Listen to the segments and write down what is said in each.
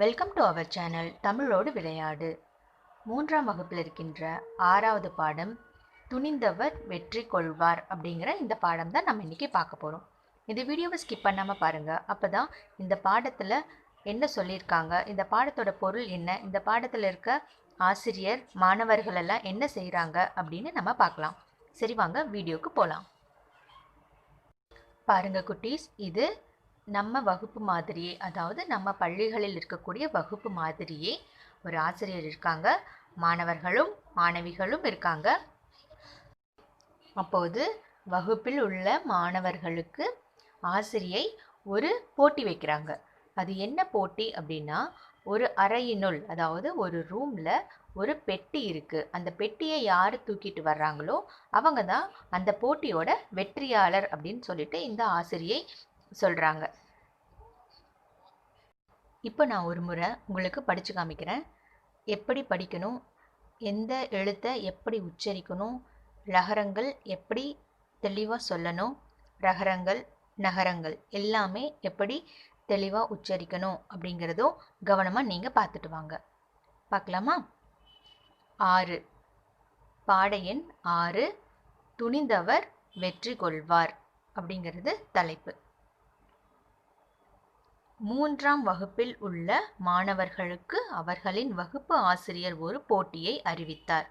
Welcome to our channel தமிழோடு விளையாடு மூன்றாம் வகுப்பில் இருக்கின்ற ஆறாவது பாடம் துணிந்தவர் வெற்றி கொள்வார் அப்படிங்கிற இந்த பாடம் தான் நம்ம இன்றைக்கி பார்க்க போகிறோம் இந்த வீடியோவை ஸ்கிப் பண்ணாமல் பாருங்கள் அப்போ தான் இந்த பாடத்தில் என்ன சொல்லியிருக்காங்க இந்த பாடத்தோட பொருள் என்ன இந்த பாடத்தில் இருக்க ஆசிரியர் மாணவர்களெல்லாம் என்ன செய்கிறாங்க அப்படின்னு நம்ம பார்க்கலாம். சரி வாங்க வீடியோவுக்கு போகலாம் பாருங்கள் குட்டீஸ் இது நம்ம வகுப்பு மாதிரியே அதாவது நம்ம பள்ளிகளில் இருக்கக்கூடிய வகுப்பு மாதிரியே ஒரு ஆசிரியர் இருக்காங்க. மாணவர்களும் மாணவிகளும் இருக்காங்க. அப்போது வகுப்பில் உள்ள மாணவர்களுக்கு ஆசிரியை ஒரு போட்டி வைக்கிறாங்க. அது என்ன போட்டி அப்படின்னா ஒரு அறையினுள் அதாவது ஒரு ரூமில் ஒரு பெட்டி இருக்குது அந்த பெட்டியை யார் தூக்கிட்டு வர்றாங்களோ அவங்க தான் அந்த போட்டியோட வெற்றியாளர் அப்படின்னு சொல்லிட்டு இந்த ஆசிரியை சொல்கிறாங்க இப்போ நான் ஒரு முறை உங்களுக்கு படித்து காமிக்கிறேன். எப்படி படிக்கணும்? எந்த எழுத்தை எப்படி உச்சரிக்கணும்? லகரங்கள் எப்படி தெளிவாக சொல்லணும்? ரகரங்கள் நகரங்கள் எல்லாமே எப்படி தெளிவாக உச்சரிக்கணும்? அப்படிங்கிறதும் கவனமாக நீங்கள் பார்த்துட்டு வாங்க. பார்க்கலாமா? ஆறு. பாடையன் ஆறு. துணிந்தவர் வெற்றி கொள்வார். அப்படிங்கிறது தலைப்பு. மூன்றாம் வகுப்பில் உள்ள மாணவர்களுக்கு அவர்களின் வகுப்பு ஆசிரியர் ஒரு போட்டியை அறிவித்தார்.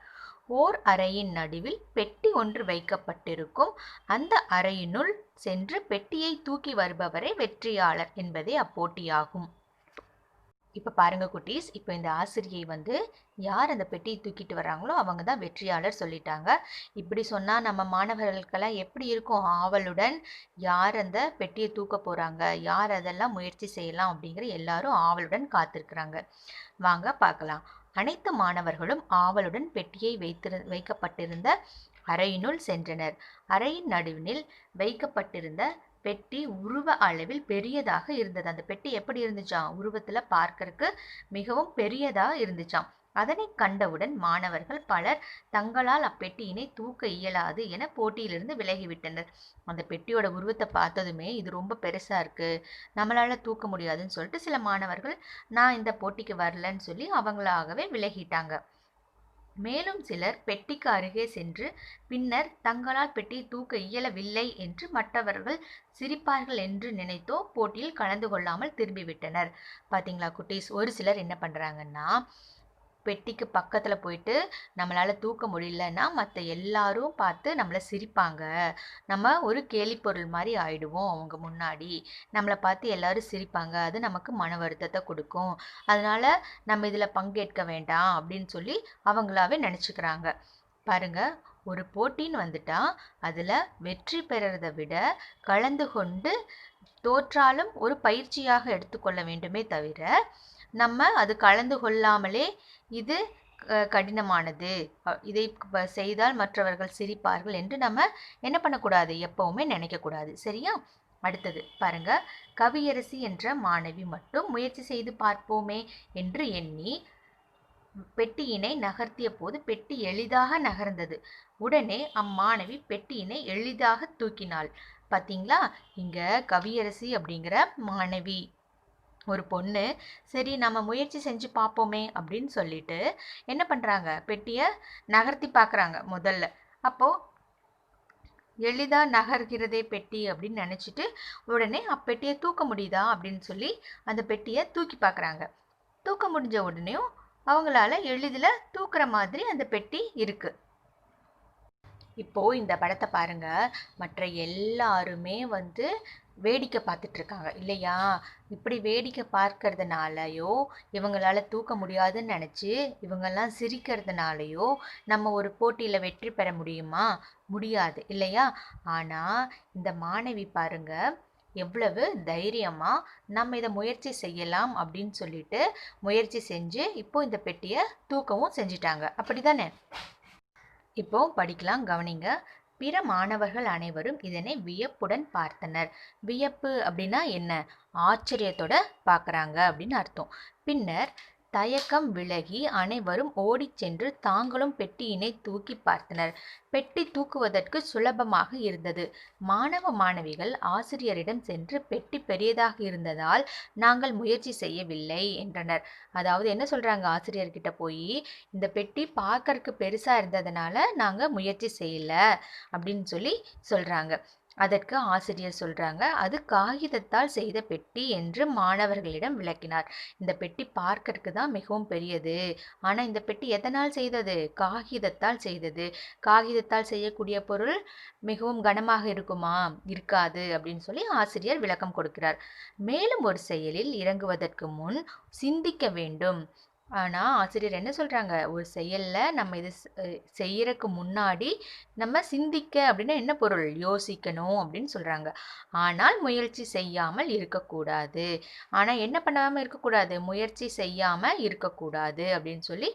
ஓர் அறையின் நடுவில் பெட்டி ஒன்று வைக்கப்பட்டிருக்கும். அந்த அறையினுள் சென்று பெட்டியை தூக்கி வருபவரே வெற்றியாளர் என்பதே அப்போட்டியாகும். இப்போ பாருங்க குட்டீஸ் இப்போ இந்த ஆசிரியை வந்து யார் அந்த பெட்டியை தூக்கிட்டு வராங்களோ அவங்க தான் வெற்றியாளர் சொல்லிட்டாங்க. இப்படி சொன்னால் நம்ம மாணவர்களுக்கெல்லாம் எப்படி இருக்கும்? ஆவலுடன் யார் அந்த பெட்டியை தூக்க போகிறாங்க யார் அதெல்லாம் முயற்சி செய்யலாம்? அப்படிங்கிற எல்லாரும் ஆவலுடன் காத்திருக்கிறாங்க. வாங்க பார்க்கலாம். அனைத்து மாணவர்களும் ஆவலுடன் பெட்டியை வைத்திரு வைக்கப்பட்டிருந்த அறையினுள் சென்றனர். அறையின் நடுவினில் வைக்கப்பட்டிருந்த பெட்டி உருவ அளவில் பெரியதாக இருந்தது. அந்த பெட்டி எப்படி இருந்துச்சாம்? உருவத்தில் பார்க்கறதுக்கு மிகவும் பெரியதாக இருந்துச்சாம். அதனை கண்டவுடன் மாணவர்கள் பலர் தங்களால் அப்பெட்டியினை தூக்க இயலாது என போட்டியிலிருந்து விலகிவிட்டனர். அந்த பெட்டியோட உருவத்தை பார்த்ததுமே இது ரொம்ப பெருசாக இருக்குது நம்மளால் தூக்க முடியாதுன்னு சொல்லிட்டு சில மாணவர்கள் நான் இந்த போட்டிக்கு வரலன்னு சொல்லி அவங்களாகவே விலகிட்டாங்க. மேலும் சிலர் பெட்டிக்கு அருகே சென்று பின்னர் தங்களால் பெட்டி தூக்க இயலவில்லை என்று மற்றவர்கள் சிரிப்பார்கள் என்று நினைத்தோ போட்டியில் கலந்து கொள்ளாமல் திரும்பிவிட்டனர். பார்த்தீங்களா குட்டீஸ்? ஒரு சிலர் என்ன பண்ணுறாங்கன்னா பெட்டிக்கு பக்கத்தில் போயிட்டு நம்மளால் தூக்க முடியலன்னா மற்ற எல்லாரும் பார்த்து நம்மளை சிரிப்பாங்க. நம்ம ஒரு கேலிப்பொருள் மாதிரி ஆயிடுவோம் அவங்க முன்னாடி. நம்மளை பார்த்து எல்லாரும் சிரிப்பாங்க. அது நமக்கு மன வருத்தத்தை கொடுக்கும். அதனால் நம்ம இதில் பங்கேற்க வேண்டாம் அப்படின்னு சொல்லி அவங்களாவே நினச்சிக்கிறாங்க. பாருங்கள் ஒரு போட்டின்னு வந்துட்டா அதில் வெற்றி பெறறதை விட கலந்து கொண்டு தோற்றாலும் ஒரு பயிற்சியாக எடுத்துக்கொள்ள வேண்டுமே தவிர நம்ம அது கலந்து கொள்ளாமலே இது கடினமானது. இதை செய்தால் மற்றவர்கள் சிரிப்பார்கள் என்று நம்ம என்ன பண்ணக்கூடாது? எப்பவுமே நினைக்கக்கூடாது. சரியா? அடுத்தது பாருங்க. கவியரசி என்ற மாணவி மட்டும் முயற்சி செய்து பார்ப்போமே என்று எண்ணி பெட்டியினை நகர்த்திய போது பெட்டி எளிதாக நகர்ந்தது. உடனே அம்மாணவி பெட்டியினை எளிதாக தூக்கினாள். பார்த்தீங்களா இங்க கவியரசி அப்படிங்கிற மாணவி. ஒரு பொண்ணு சரி நம்ம முயற்சி செஞ்சு பார்ப்போமே அப்படின்னு சொல்லிட்டு என்ன பண்ணுறாங்க பெட்டியை நகர்த்தி பார்க்குறாங்க முதல்ல. அப்போது எளிதாக நகர்கிறதே பெட்டி அப்படின்னு நினச்சிட்டு உடனே அப்பெட்டியை தூக்க முடியுதா அப்படின்னு சொல்லி அந்த பெட்டியை தூக்கி பார்க்குறாங்க தூக்க முடிஞ்ச உடனேயும் அவங்களால எளிதில் தூக்குற மாதிரி அந்த பெட்டி இருக்குது இப்போது இந்த படத்தை பாருங்கள் மற்ற எல்லாருமே வந்து வேடிக்கை பார்த்துட்ருக்காங்க இல்லையா? இப்படி வேடிக்கை பார்க்கறதுனாலயோ இவங்களால தூக்க முடியாதுன்னு நினச்சி இவங்கெல்லாம் சிரிக்கிறதுனாலையோ நம்ம ஒரு போட்டியில் வெற்றி பெற முடியுமா? முடியாது இல்லையா? ஆனால் இந்த மாணவி பாருங்க எவ்வளவு தைரியமாக நம்ம இதை முயற்சி செய்யலாம் அப்படின்னு சொல்லிட்டு முயற்சி செஞ்சு இப்போ இந்த பெட்டியை தூக்கவும் செஞ்சிட்டாங்க. அப்படி தானே இப்போ படிக்கலாம் கவனிங்க. பிற மாணவர்கள் அனைவரும் இதனை வியப்புடன் பார்த்தனர். வியப்பு அப்படின்னா என்ன? ஆச்சரியத்தோட பார்க்குறாங்க அப்படின்னு அர்த்தம். பின்னர் தயக்கம் விலகி அனைவரும் ஓடிச் சென்று தாங்களும் பெட்டியினை தூக்கி பார்த்தனர். பெட்டி தூக்குவதற்கு சுலபமாக இருந்தது. மாணவ மாணவிகள் ஆசிரியரிடம் சென்று பெட்டி பெரியதாக இருந்ததால் நாங்கள் முயற்சி செய்யவில்லை என்றனர். அதாவது என்ன சொல்றாங்க ஆசிரியர்கிட்ட போய் இந்த பெட்டி பார்க்கறதுக்கு பெருசா இருந்ததுனால நாங்கள் முயற்சி செய்யல அப்படின்னு சொல்லி சொல்றாங்க. அதற்கு ஆசிரியர் சொல்றாங்க அது காகிதத்தால் செய்த பெட்டி என்று மாணவர்களிடம் விளக்கினார். இந்த பெட்டி பார்க்கறதுக்கு தான் மிகவும் பெரியது. ஆனா இந்த பெட்டி எதனால் செய்தது? காகிதத்தால் செய்தது. காகிதத்தால் செய்யக்கூடிய பொருள் மிகவும் கனமாக இருக்குமா? இருக்காது அப்படின்னு சொல்லி ஆசிரியர் விளக்கம் கொடுக்கிறார். மேலும் ஒரு செயலில் இறங்குவதற்கு முன் சிந்திக்க வேண்டும். ஆனால் ஆசிரியர் என்ன சொல்கிறாங்க ஒரு செயலில் நம்ம இது செய்கிறக்கு முன்னாடி நம்ம சிந்திக்க அப்படின்னா என்ன பொருள்? யோசிக்கணும் அப்படின்னு சொல்கிறாங்க ஆனால் முயற்சி செய்யாமல் இருக்கக்கூடாது. ஆனால் என்ன பண்ணாமல் இருக்கக்கூடாது? முயற்சி செய்யாமல் இருக்கக்கூடாது அப்படின்னு சொல்லி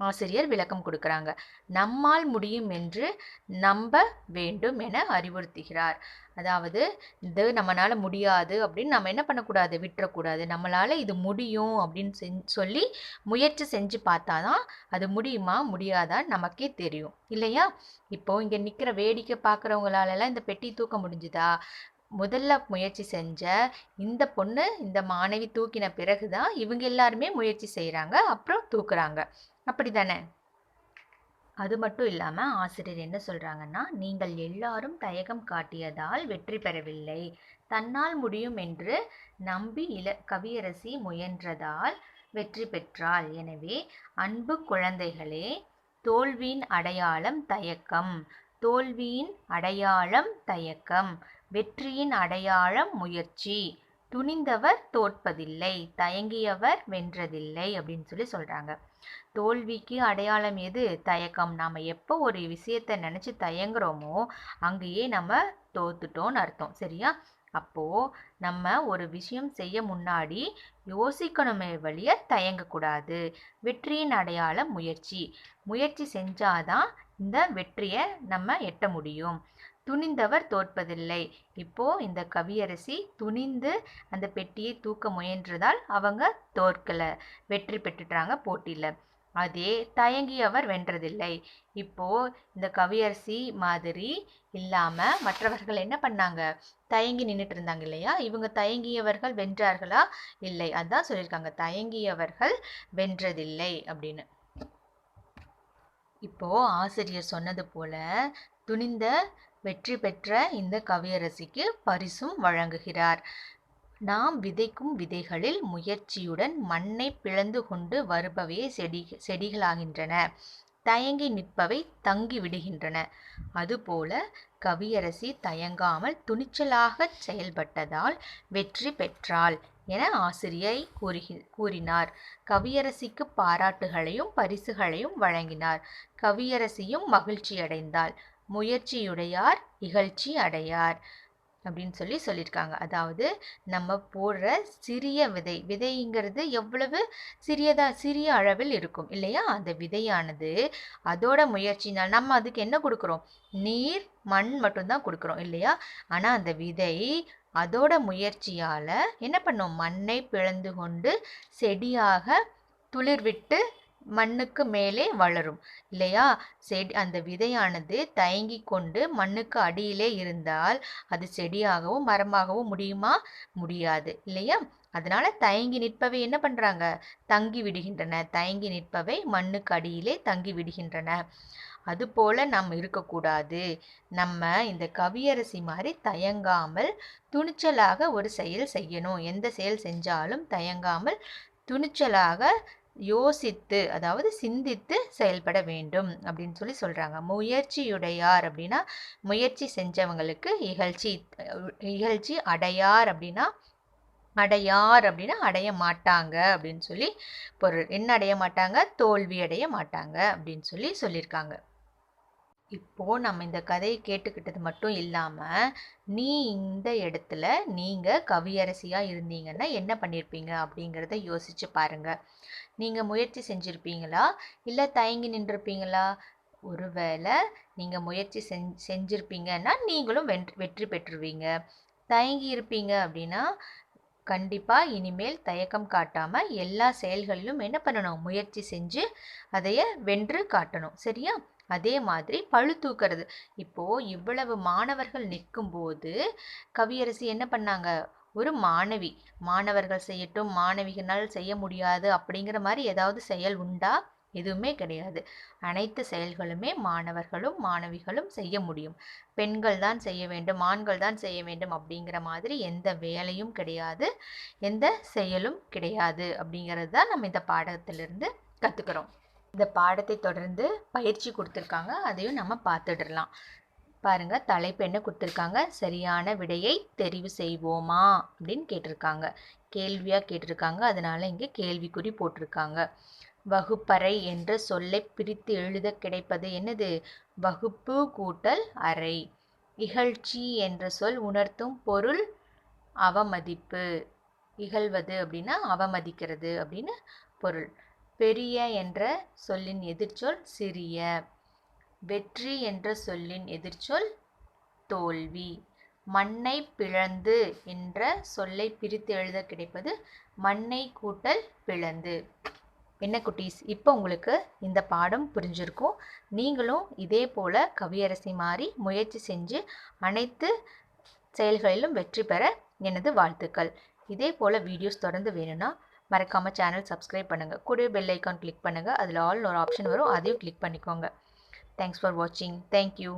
ஆசிரியர் விளக்கம் கொடுக்குறாங்க. நம்மால் முடியும் என்று நம்ப வேண்டும் என அறிவுறுத்துகிறார். அதாவது இது நம்மளால் முடியாது அப்படின்னு நம்ம என்ன பண்ணக்கூடாது? விட்டுறக்கூடாது. நம்மளால் இது முடியும் அப்படின்னு செஞ் சொல்லி முயற்சி செஞ்சு பார்த்தா தான் அது முடியுமா? முடியாதான்னு நமக்கே தெரியும். இல்லையா? இப்போது இங்கே நிற்கிற வேடிக்கை பார்க்குறவங்களாலலாம் இந்த பெட்டி தூக்க முடிஞ்சுதா? முதல்ல முயற்சி செஞ்ச இந்த பொண்ணு இந்த மாணவி தூக்கின பிறகு தான் இவங்க எல்லாருமே முயற்சி செய்கிறாங்க அப்புறம் தூக்குறாங்க. அப்படிதானே அது மட்டும் இல்லாமல் ஆசிரியர் என்ன சொல்கிறாங்கன்னா நீங்கள் எல்லாரும் தயக்கம் காட்டியதால் வெற்றி பெறவில்லை. தன்னால் முடியும் என்று நம்பி இள கவியரசி முயன்றதால் வெற்றி பெற்றாள். எனவே அன்பு குழந்தைகளே தோல்வியின் அடையாளம் தயக்கம். தோல்வியின் அடையாளம் தயக்கம். வெற்றியின் அடையாளம் முயற்சி. துணிந்தவர் தோற்பதில்லை தயங்கியவர் வென்றதில்லை அப்படின்னு சொல்லி சொல்கிறாங்க தோல்விக்கு அடையாளம் எது? தயக்கம். நாம் எப்போ ஒரு விஷயத்த நினச்சி தயங்குறோமோ அங்கேயே நம்ம தோத்துட்டோன்னு அர்த்தம். சரியா? அப்போது நம்ம ஒரு விஷயம் செய்ய முன்னாடி யோசிக்கணுமே வழிய தயங்கக்கூடாது. வெற்றியின் அடையாளம் முயற்சி. முயற்சி செஞ்சாதான் இந்த வெற்றியை நம்ம எட்ட முடியும். துணிந்தவர் தோற்பதில்லை. இப்போ இந்த கவியரசி துணிந்து அந்த பெட்டியை தூக்க முயன்றதால் அவங்க தோற்கல. வெற்றி பெற்றுட்டாங்க போட்டியில. அதே தயங்கியவர் வென்றதில்லை. இப்போ இந்த கவியரசி மாதிரி இல்லாம மற்றவர்கள் என்ன பண்ணாங்க? தயங்கி நின்றுட்டு இருந்தாங்க இல்லையா? இவங்க தயங்கியவர்கள் வென்றார்களா? இல்லை. அதான் சொல்லியிருக்காங்க. தயங்கியவர்கள் வென்றதில்லை அப்படின்னு. இப்போ ஆசிரியர் சொன்னது போல துணிந்த வெற்றி பெற்ற இந்த கவியரசிக்கு பரிசும் வழங்குகிறார். நாம் விதைக்கும் விதைகளில் முயற்சியுடன் மண்ணை பிளந்து கொண்டு வருபவே செடி செடிகளாகின்றன. தயங்கி நிற்பவை தங்கி விடுகின்றன. அதுபோல கவியரசி தயங்காமல் துணிச்சலாக செயல்பட்டதால் வெற்றி பெற்றாள். என ஆசிரியை கூறுகி கூறினார். கவியரசிக்கு பாராட்டுகளையும் பரிசுகளையும் வழங்கினார். கவியரசியும் மகிழ்ச்சியடைந்தாள் முயற்சியுடையார் இகழ்ச்சி அடையார் அப்படின்னு சொல்லி சொல்லியிருக்காங்க. அதாவது நம்ம போடுற சிறிய விதை விதைங்கிறது எவ்வளவு சிறியதா சிறிய அளவில் இருக்கும் இல்லையா? அந்த விதையானது அதோட முயற்சினால் நம்ம அதுக்கு என்ன கொடுக்குறோம்? நீர் மண் மட்டும்தான் கொடுக்குறோம் இல்லையா? ஆனால் அந்த விதை அதோட முயற்சியால் என்ன பண்ணும்? மண்ணை பிளந்து கொண்டு செடியாக துளிர்விட்டு மண்ணுக்கு மேலே வளரும். இல்லையா? செடி அந்த விதையானது தயங்கி கொண்டு மண்ணுக்கு அடியிலே இருந்தால் அது செடியாகவும் மரமாகவும் முடியுமா? முடியாது. இல்லையா? அதனால தயங்கி நிற்பவை என்ன பண்ணுறாங்க தங்கி விடுகின்றன. தயங்கி நிற்பவை மண்ணுக்கு அடியிலே தங்கி விடுகின்றன. அதுபோல நம்ம இருக்கக்கூடாது. நம்ம இந்த கவியரசி மாதிரி தயங்காமல் துணிச்சலாக ஒரு செயல் செய்யணும். எந்த செயல் செஞ்சாலும் தயங்காமல் துணிச்சலாக யோசித்து அதாவது சிந்தித்து செயல்பட வேண்டும் அப்படின்னு சொல்லி சொல்கிறாங்க முயற்சியுடையார் அப்படின்னா முயற்சி செஞ்சவங்களுக்கு இகழ்ச்சி இகழ்ச்சி அடையார் அப்படின்னா அடையார் அப்படின்னா அடைய மாட்டாங்க அப்படின்னு சொல்லி பொருள். என்ன அடைய மாட்டாங்க? தோல்வி அடைய மாட்டாங்க அப்படின்னு சொல்லி சொல்லியிருக்காங்க. இப்போது நம்ம இந்த கதையை கேட்டுக்கிட்டது மட்டும் இல்லாமல் நீ இந்த இடத்துல நீங்கள் கவியரசியாக இருந்தீங்கன்னா என்ன பண்ணியிருப்பீங்க அப்படிங்கிறத யோசிச்சு பாருங்கள் நீங்கள் முயற்சி செஞ்சுருப்பீங்களா? இல்லை தயங்கி நின்றுருப்பீங்களா? ஒருவேளை நீங்கள் முயற்சி செஞ் செஞ்சுருப்பீங்கன்னா நீங்களும் வென் வெற்றி பெற்றுருவீங்க. தயங்கி இருப்பீங்க அப்படின்னா கண்டிப்பாக இனிமேல் தயக்கம் காட்டாமல் எல்லா செயல்களிலும் என்ன பண்ணணும்? முயற்சி செஞ்சு அதைய வென்று காட்டணும். சரியா? அதே மாதிரி பழு தூக்கிறது. இப்போது இவ்வளவு மாணவர்கள் நிற்கும்போது கவியரசி என்ன பண்ணாங்க? ஒரு மாணவி மாணவர்கள் செய்யட்டும் மாணவிகளால் செய்ய முடியாது அப்படிங்கிற மாதிரி ஏதாவது செயல் உண்டா? எதுவுமே கிடையாது. அனைத்து செயல்களுமே மாணவர்களும் மாணவிகளும் செய்ய முடியும். பெண்கள் தான் செய்ய வேண்டும் ஆண்கள் தான் செய்ய வேண்டும் அப்படிங்கிற மாதிரி எந்த வேலையும் கிடையாது எந்த செயலும் கிடையாது அப்படிங்கிறது தான் நம்ம இந்த பாடத்திலிருந்து கற்றுக்கிறோம் இந்த பாடத்தை தொடர்ந்து பயிற்சி கொடுத்துருக்காங்க. அதையும் நம்ம பார்த்துடலாம் பாருங்க தலைப்பு என்ன கொடுத்துருக்காங்க? சரியான விடையை தெரிவு செய்வோமா? அப்படின்னு கேட்டிருக்காங்க. கேள்வியாக கேட்டிருக்காங்க. அதனால இங்கே கேள்விக்குறி போட்டிருக்காங்க. வகுப்பறை என்ற சொல்லை பிரித்து எழுத கிடைப்பது என்னது? வகுப்பு கூட்டல் அறை. இகழ்ச்சி என்ற சொல் உணர்த்தும் பொருள் அவமதிப்பு. இகழ்வது அப்படின்னா அவமதிக்கிறது அப்படின்னு பொருள். பெரிய என்ற சொல்லின் எதிர்ச்சொல் சிறிய. வெற்றி என்ற சொல்லின் எதிர்ச்சொல் தோல்வி. மண்ணை பிளந்து என்ற சொல்லை பிரித்து எழுத கிடைப்பது மண்ணை கூட்டல் பிளந்து. என்ன குட்டீஸ்? இப்போ உங்களுக்கு இந்த பாடம் புரிஞ்சிருக்கும். நீங்களும் இதே போல் கவியரசி மாறி முயற்சி செஞ்சு அனைத்து செயல்களிலும் வெற்றி பெற எனது வாழ்த்துக்கள். இதே போல் வீடியோஸ் தொடர்ந்து வேணும்னா மறக்காமல் சேனல் சப்ஸ்கிரைப் பண்ணுங்கள் கூடவே பெல் ஐக்கான் கிளிக் பண்ணுங்கள் அதில் ஆல் ஒரு ஆப்ஷன் வரும். அதையும் கிளிக் பண்ணிக்கோங்க. தேங்க்ஸ் ஃபார் வாட்சிங் தேங்க்யூ